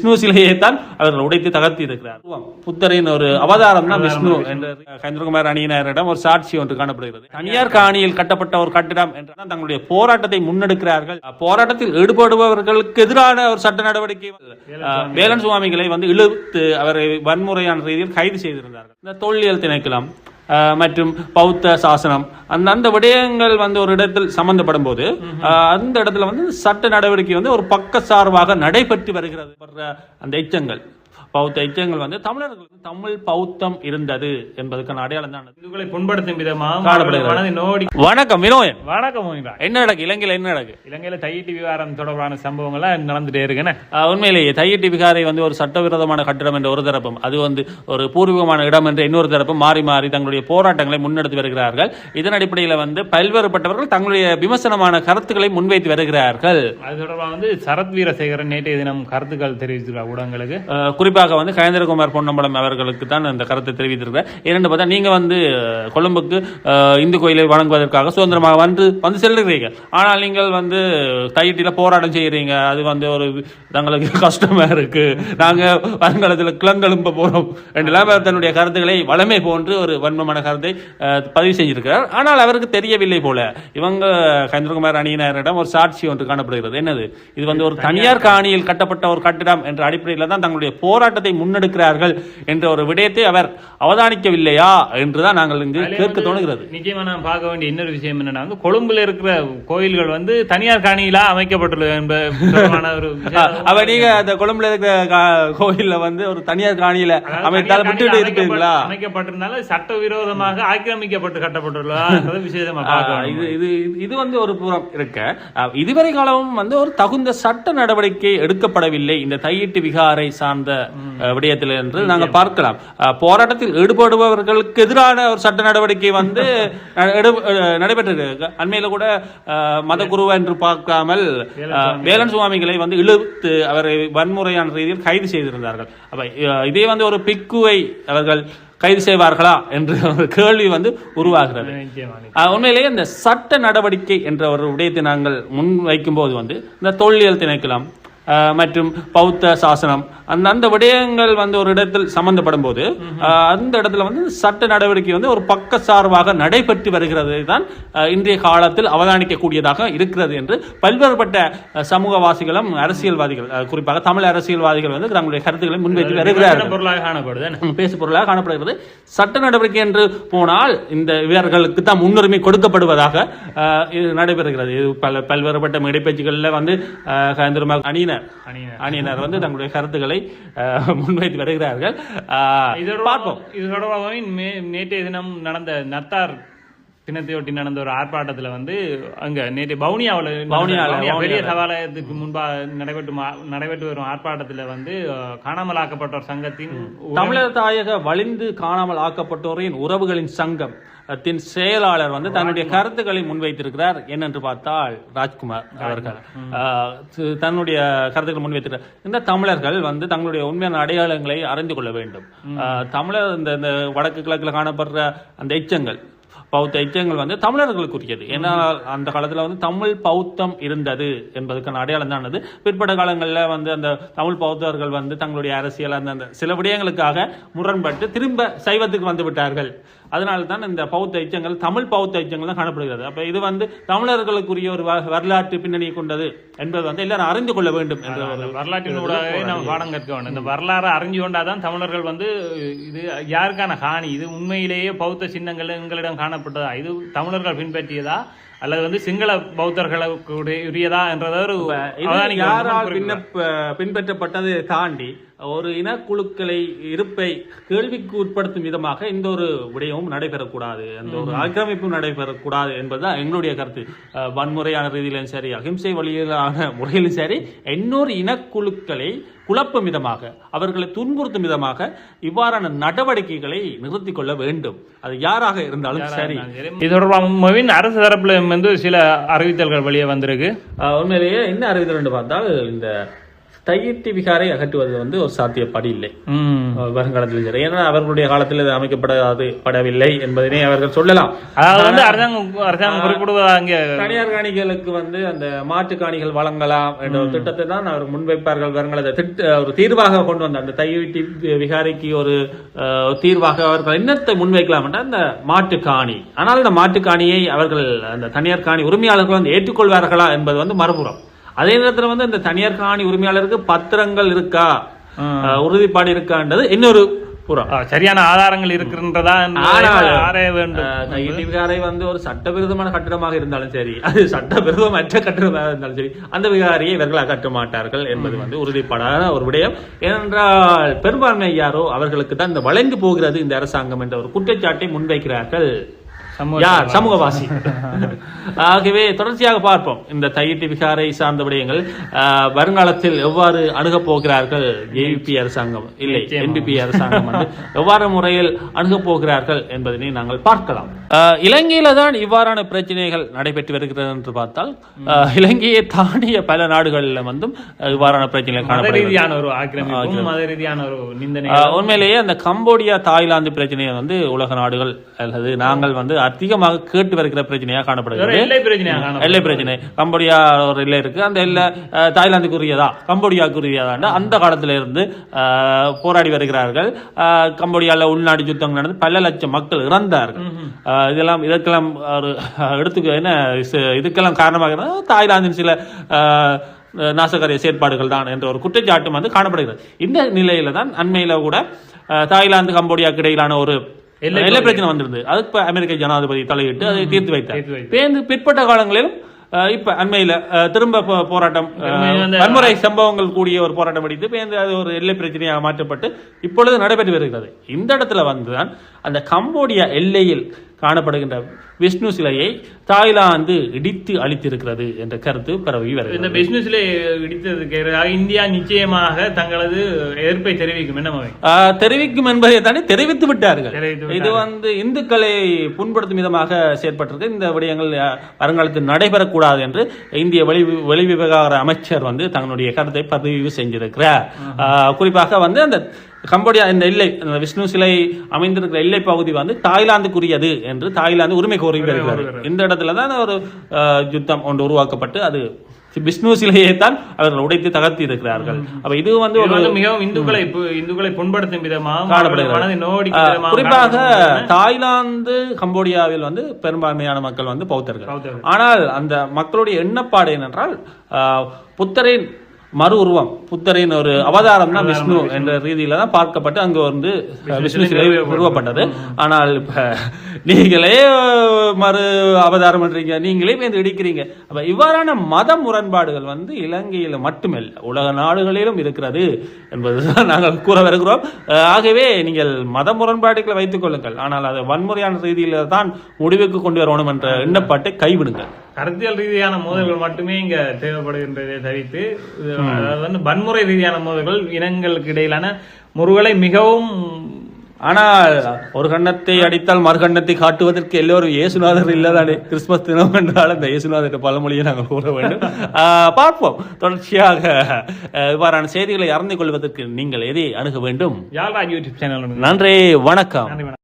விஷ்ணு சிலையை தான் அவர்கள் உடைத்து தகர்த்தி இருக்கிறார் புத்தரின் ஒரு அவதாரம் தான் விஷ்ணு என்ற கந்தகுமார் அணியினரிடம் ஒரு சாட்சி ஒன்று காணப்படுகிறது. தனியார் காணியில் கட்டப்பட்ட ஒரு கட்டிடம் என்றால் தங்களுடைய போராட்டத்தை முன்னெடுக்கிறார்கள். போராட்டத்தில் ஈடுபடுபவர்களுக்கு எதிரான ஒரு சட்ட நடவடிக்கை வேலன் சுவாமிகளை வந்து இழுத்து அவரை வன்முறையான ரீதியில் கைது செய்திருந்தார்கள். இந்த தொல்லியல் திணைக்களம் மற்றும் பௌத்த சாசனம். அந்த அந்த விடயங்கள் வந்து ஒரு இடத்தில் சம்பந்தப்படும் போது அந்த இடத்துல வந்து சட்ட நடவடிக்கை வந்து ஒரு பக்க சார்பாக நடைபெற்று வருகிறது. அந்த எச்சங்கள். பௌத்த எச்சங்கள் வந்து தமிழர்களுக்கு தமிழ் பௌத்தம் இருந்தது என்பதற்கான அடையாளம் தான். இதுகளை புண்படுத்தும் விதமாக வணக்கம் வினோயன். வணக்கம் என்ன நடக்கு? இலங்கையில் என்ன நடக்கு? இலங்கையில தையிட்டு விவகாரம் தொடர்பான சம்பவங்கள்லாம் நடந்துட்டே இருக்குன்னு உண்மையிலேயே தையிட்டி விகாரை வந்து ஒரு சட்டவிரோதமான கட்டிடம் என்ற ஒரு தரப்பும் அது வந்து ஒரு பூர்வீகமான இடம் என்ற இன்னொரு தரப்பும் மாறி மாறி தங்களுடைய போராட்டங்களை முன்னெடுத்து வருகிறார்கள். இதன் அடிப்படையில் வந்து பல்வேறுபட்டவர்கள் தங்களுடைய விமர்சனமான கருத்துக்களை முன்வைத்து வருகிறார்கள். அது தொடர்பாக வந்து சரத் வீரசேகரன் நேற்றைய தினம் கருத்துக்கள் தெரிவித்திருக்கிறார் ஊடகங்களுக்கு. அஹ் குறிப்பாக வந்து கயேந்திரகுமார் பொன்னம்பலம் அவர்களுக்கு தான் அந்த கருத்தை தெரிவித்திருக்கிறார். இரண்டு பார்த்தா நீங்க வந்து கொழும்புக்கு இந்து கோயிலை வணங்குவதற்காக சுதந்திரமாக வந்து வந்து செல்லுறீங்க ஆனால் நீங்கள் வந்து தையிட்டில போராட்டம் செய்யறீங்க. அது வந்து ஒரு தங்களுக்கு கஷ்டமா இருக்கு. நாங்க வருங்காலத்தில் கிளங்கெழும்ப போறோம் என்றெல்லாம் அவர் தன்னுடைய கருத்துக்களை வளமை போன்று ஒரு வன்மமான கருத்தை பதிவு செய்திருக்கிறார் ஆனால் அவருக்கு தெரியவில்லை போல. இவங்க கயேந்திரகுமார் அணியினரிடம் ஒரு சாட்சி ஒன்று காணப்படுகிறது. என்னது? இது வந்து ஒரு தனியார் காணியில் கட்டப்பட்ட ஒரு கட்டிடம் என்ற அடிப்படையில் தான் தங்களுடைய போராட்டத்தை முன்னெடுக்கிறார்கள் என்ற ஒரு விடயத்தை அவர் அவதானிக்கவில்லையா என்றுதான் நாங்கள் இங்கு கேட்க தோணுகிறது. நிச்சயமா நான் பார்க்க வேண்டிய இன்னொரு விஷயம் என்னன்னா கொழும்புல இருக்கிற கோயில்கள் வந்து தனியார் காணியிலா அமைக்கப்பட்டுள்ளது என்பது நீங்க அந்த கொழும்புல இருக்கிற கோயில்ல வந்து ஒரு தனியார் காணியில அமைத்தால் விட்டுட்டு அமைக்கப்பட்டு- அமைக்கப்பட்டிருந்தாலும் சட்டவிரோதமாக ஆக்கிரமிக்கப்பட்டு கட்டப்பட்டுள்ளதா விசேஷமா. இது இது இது வந்து ஒரு புறம் இருக்க. இதுவரை காலமும் வந்து ஒரு தகுந்த சட்ட நடவடிக்கை எடுக்கப்படவில்லை. இந்த தையிட்டு விகாரை சார்ந்த விடயத்தில் என்று நாங்கள் பார்க்கலாம். போராட்டத்தில் ஈடுபடுபவர்களுக்கு எதிரான ஒரு சட்ட நடவடிக்கை வந்து நடைபெற்றிருக்கு அண்மையில கூட ஆஹ் மதகுருவா என்று பார்க்காமல் வேலன் சுவாமிகளை. வந்து இழுத்து அவரை வன்முறையான ரீதியில் கைது செய்திருந்தார்கள். அப்ப இதே வந்து ஒரு பிக்குவை அவர்கள் கைது செய்வார்களா என்ற ஒரு கேள்வி வந்து உருவாகிறது. உண்மையிலேயே இந்த சட்ட நடவடிக்கை என்ற ஒரு விடயத்தை நாங்கள் முன் வைக்கும்போது வந்து இந்த தொல்லியல் திணைக்களம் ஆஹ் மற்றும் பௌத்த சாசனம். அந்த அந்த விடயங்கள் வந்து ஒரு இடத்தில் சம்பந்தப்படும் போது அந்த இடத்துல வந்து சட்ட நடவடிக்கை வந்து ஒரு பக்க சார்பாக நடைபெற்று வருகிறது. தான் இன்றைய காலத்தில் அவதானிக்கக்கூடியதாக இருக்கிறது என்று பல்வேறுபட்ட சமூகவாசிகளும் அரசியல்வாதிகள் குறிப்பாக தமிழ் அரசியல்வாதிகள் வந்து தங்களுடைய கருத்துக்களை முன்வைத்து வருகிறார்கள். பொருளாக காணப்படுது பேசு பொருளாக காணப்படுகிறது. சட்ட நடவடிக்கை என்று போனால் இந்த இவர்களுக்கு தான் முன்னுரிமை கொடுக்கப்படுவதாக இது நடைபெறுகிறது. இது பல பல்வேறுபட்ட மேடைப்பேச்சுகளில் வந்து கயந்திரமாக அணியினர். அணியினர். வந்து தங்களுடைய கருத்துக்களை முன்வைத்து வருகிறார்கள். பார்ப்போம். இது தொடர்பாகவே மே- நேற்றைய தினம் நடந்த நத்தார் தினத்தையொட்டி நடந்த ஒரு ஆர்ப்பாட்டத்துல வந்து அங்க நேற்று பவுனியாவில் வவுனியால, பெரிய. சவாலயத்துக்கு முன்பா நடைபெற்று நடைபெற்று வரும் ஆர்ப்பாட்டத்துல வந்து அஹ், காணாமலாக்கப்பட்டோர் சங்கத்தின் தமிழர் தாயக வலிந்து காணாமல் ஆக்கப்பட்டோரின் உறவுகளின் சங்கம் தின் செயலாளர் வந்து தன்னுடைய கருத்துக்களை முன்வைத்திருக்கிறார் என்னென்று பார்த்தால் ராஜ்குமார் அவர்கள். தன்னுடைய கருத்துக்களை முன்வைத்திருக்கிறார். இந்த தமிழர்கள் வந்து தங்களுடைய உண்மையான அடையாளங்களை அறிந்து கொள்ள வேண்டும். தமிழர் இந்த இந்த வடக்கு கிழக்கில் காணப்படுற அந்த எச்சங்கள் பௌத்த எச்சங்கள் வந்து தமிழர்களுக்குரியது. ஏன்னா அந்த காலத்துல வந்து தமிழ் பௌத்தம் இருந்தது என்பதற்கான அடையாளம் தான் அது. பிற்பட்ட காலங்களில் வந்து அந்த தமிழ் பௌத்தர்கள் வந்து தங்களுடைய அரசியல் அந்த அந்த சில விடயங்களுக்காக முரண்பட்டு திரும்ப சைவத்துக்கு வந்து விட்டார்கள். அதனால தான் இந்த பௌத்த எச்சங்கள் தமிழ் பௌத்த எச்சங்கள் தான் காணப்படுகிறது. அப்ப இது வந்து தமிழர்களுக்குரிய ஒரு வரலாற்று பின்னணியை கொண்டது என்பது வந்து எல்லாரும் அறிந்து கொள்ள வேண்டும் என்ற ஒரு வரலாற்றினூடாகவே நம்ம பாடம் கற்க வேண்டும். இந்த வரலாறு அறிஞ்சு கொண்டாதான் தமிழர்கள் வந்து இது யாருக்கான ஹானி? இது உண்மையிலேயே பௌத்த சின்னங்கள் எங்களிடம் காணப்பட்டதா இது தமிழர்கள் பின்பற்றியதா? அல்லது வந்து சிங்கள பௌத்தர்களுக்கு உரியதா என்றத ஒரு பின்பற்றப்பட்டதை தாண்டி ஒரு இனக்குழுக்களை இருப்பை கேள்விக்கு உட்படுத்தும் விதமாக இந்த ஒரு விடயமும் நடைபெறக்கூடாது அந்த ஒரு ஆக்கிரமிப்பும் நடைபெறக்கூடாது என்பதுதான் எங்களுடைய கருத்து. வன்முறையான ரீதியிலும் சரி அகிம்சை வழியிலான முறையிலும் சரி இன்னொரு இனக்குழுக்களை குழப்பும் விதமாக அவர்களை துன்புறுத்தும் விதமாக இவ்வாறான நடவடிக்கைகளை நிறுத்திக் கொள்ள வேண்டும். அது யாராக இருந்தாலும் சரி. இது தொடர்பாக அரசு தரப்புல வந்து சில அறிவித்தல்கள் வெளியே வந்திருக்கு. உண்மையிலேயே என்ன அறிவித்தல் என்று பார்த்தால் இந்த தையிட்டி விகாரை அகற்றுவது வந்து ஒரு சாத்தியப்படி இல்லை வருங்காலத்தில் சரி. ஏன்னா அவர்களுடைய காலத்தில் இது அமைக்கப்படாது படவில்லை என்பதனை அவர்கள் சொல்லலாம். அதாவது வந்து அரசாங்கம் அரசாங்கம் குறிப்பிடுவதா அங்க தனியார் காணிகளுக்கு வந்து அந்த மாட்டு காணிகள் வழங்கலாம் என்ற ஒரு திட்டத்தை தான் அவர் முன்வைப்பார்கள். வருங்காலத்தை திட்ட ஒரு தீர்வாக கொண்டு வந்த அந்த தையிட்டி விகாரைக்கு ஒரு தீர்வாக அவர்கள் என்னத்தை முன்வைக்கலாம் என்றால் அந்த மாட்டு காணி. ஆனால் அந்த மாட்டு காணியை அவர்கள் அந்த தனியார் காணி உரிமையாளர்கள் வந்து ஏற்றுக்கொள்வார்களா என்பது வந்து மறுபுறம். அதே நேரத்தில் வந்து இந்த தனியார் காணி உரிமையாளருக்கு பத்திரங்கள் இருக்கா? உறுதிப்பாடு இருக்கான்றது இன்னொரு சரியான ஆதாரங்கள் இருக்கின்றதா விகாரை வந்து ஒரு சட்டவிரோதமான கட்டிடமாக இருந்தாலும் சரி அது சட்டவிரோதமற்ற கட்டிடமாக இருந்தாலும் சரி அந்த விகாரியை இவர்கள் அகற்ற மாட்டார்கள் என்பது வந்து உறுதிப்படாத ஒரு விடயம். ஏனென்றால் பெரும்பான்மை யாரோ அவர்களுக்கு தான் இந்த வளைந்து போகிறது இந்த அரசாங்கம் என்ற ஒரு குற்றச்சாட்டை முன்வைக்கிறார்கள். யார்? சமூகவாசி. ஆகவே தொடர்ச்சியாக பார்ப்போம். இந்த தையிட்டி விகாரை சார்ந்த விடயங்கள். வருங்காலத்தில் எவ்வாறு அணுகப் போகிறார்கள்? ஏவிபி அரசாங்கம். இல்லை. என்பிபி அரசாங்கம் வந்து எவ்வாறு முறையில் அணுகப் போகிறார்கள் என்பதனை நாங்கள் பார்க்கலாம். இலங்கையில தான் இவ்வாறான பிரச்சனைகள் நடைபெற்று வருகிறது என்று பார்த்தால் இலங்கையை தாண்டிய பல நாடுகளில் வந்தும் ஆஹ், இவ்வாறான பிரச்சனைகள் காணப்படுகிறது. உண்மையிலேயே அந்த கம்போடியா தாய்லாந்து பிரச்சனையை வந்து உலக நாடுகள் அல்லது நாங்கள் வந்து அதிகமாக கேட்டு வருகிற பிரச்சனையாக காணப்படுகிறது. எல்லை பிரச்சனையாக காணப்படும். எல்லை பிரச்சனை. கம்போடியா ஒரு எல்லை இருக்கு. அந்த எல்லை தாய்லாந்துக்குரியதா? கம்போடியாவுக்குரியதா அந்த காலத்துல இருந்து போராடி வருகிறார்கள். அஹ், கம்போடியால உள்நாட்டு யுத்தம் நடந்து பல லட்சம் மக்கள் இறந்தார்கள். இதெல்லாம் இதற்கெல்லாம் ஒரு எடுத்துக்க என்ன இது- இதுக்கெல்லாம் காரணமாக தாய்லாந்தின் சில நாசகாரிய செயற்பாடுகள் தான் என்ற ஒரு குற்றச்சாட்டும் வந்து காணப்படுகிறது. இந்த நிலையில தான் அண்மையில கூட தாய்லாந்து கம்போடியாக்கு இடையிலான ஒரு எல்லை பிரச்சனை வந்திருந்தது. அதுக்கு அமெரிக்க ஜனாதிபதி தலையிட்டு அதை தீர்த்து வைத்தார். பேருந்து பிற்பட்ட காலங்களிலும் இப்ப அண்மையில திரும்ப போராட்டம் வன்முறை சம்பவங்கள் கூடிய ஒரு போராட்டம் பேருந்து அது ஒரு எல்லை பிரச்சனையாக மாற்றப்பட்டு இப்பொழுது நடைபெற்று வருகிறது. இந்த இடத்துல வந்துதான் அந்த கம்போடியா எல்லையில் காணப்படுகின்ற விஷ்ணு சிலையை தாய்லாந்து இடித்து அழித்திருக்கிறது என்ற கருத்து பரவி வருகிறது. இந்த பிசினஸ்ல இடித்ததுக்கு எதிராக இந்தியா நிச்சயமாக தங்களது எதிர்ப்பை தெரிவிக்கும். என்ன தெரிவிக்கும் என்பதை தானே தெரிவித்து விட்டார்கள். இது வந்து இந்துக்களை புண்படுத்தும் விதமாக செயற்பட்டிருக்கு. இந்த விடயங்கள் வருங்காலத்தில் நடைபெறக்கூடாது என்று இந்திய வெளி வெளி விவகார அமைச்சர் வந்து தன்னுடைய கருத்தை பதிவு செஞ்சிருக்கிறார். ஆஹ், குறிப்பாக வந்து அந்த கம்போடியா இந்த எல்லை விஷ்ணு சிலை அமைந்திருக்கிற எல்லை பகுதி வந்து தாய்லாந்துக்குரியது என்று தாய்லாந்து உரிமை கோரி வருகிறது இந்த இடத்துல தான் ஒரு யுத்தம் ஒன்று உருவாக்கப்பட்டு அது விஷ்ணு சிலையை தான் அவர்கள் உடைத்து தகர்த்தி இருக்கிறார்கள். அப்ப இது வந்து ஒரு மிகவும் இந்துக்களை இந்துக்களை புண்படுத்தும் விதமாகவும் குறிப்பாக. தாய்லாந்து கம்போடியாவில் வந்து பெரும்பான்மையான மக்கள் வந்து பௌத்தர்கள். ஆனால் அந்த மக்களுடைய எண்ணப்பாடு என்னென்றால் புத்தரின் மறு உருவம். புத்தரின் ஒரு அவதாரம் தான் விஷ்ணு என்ற ரீதியில தான் பார்க்கப்பட்டு அங்க வந்து விஷ்ணு சிலை உருவப்பட்டது ஆனால் இப்ப நீங்களே மறு அவதாரம் பண்றீங்க நீங்களே வந்து இடிக்கிறீங்க. அப்ப இவ்வாறான மத முரண்பாடுகள் வந்து இலங்கையில மட்டுமல்ல உலக நாடுகளிலும் இருக்கிறது என்பதுதான் நாங்கள் கூற வருகிறோம். ஆகவே நீங்கள் மத முரண்பாடுகளை வைத்துக் கொள்ளுங்கள். ஆனால் அதை வன்முறையான ரீதியில தான் முடிவுக்கு கொண்டு வரணும் என்ற எண்ணப்பாட்டை கைவிடுங்கள். அரசியல் ரீதியான மோதல்கள் மட்டுமே இங்க தேவைப்படுகின்றதை தவிர்த்து அதாவது வந்து வன்முறை ரீதியான மோதல்கள் இனங்களுக்கு இடையிலான முருகலை மிகவும் ஆனால் ஒரு கண்ணத்தை அடித்தால் மறுகண்ணத்தை காட்டுவதற்கு எல்லோரும் இயேசுநாதர் இல்லதானே? கிறிஸ்துமஸ் தினம் என்றால் அந்த இயேசுநாதர் பழமொழியை நாங்கள் கூற வேண்டும். பார்ப்போம். தொடர்ச்சியாக இவ்வாறான செய்திகளை அறிந்து கொள்வதற்கு நீங்கள் எதை அணுக வேண்டும்? யூடியூப் சேனல் நன்றி வணக்கம்.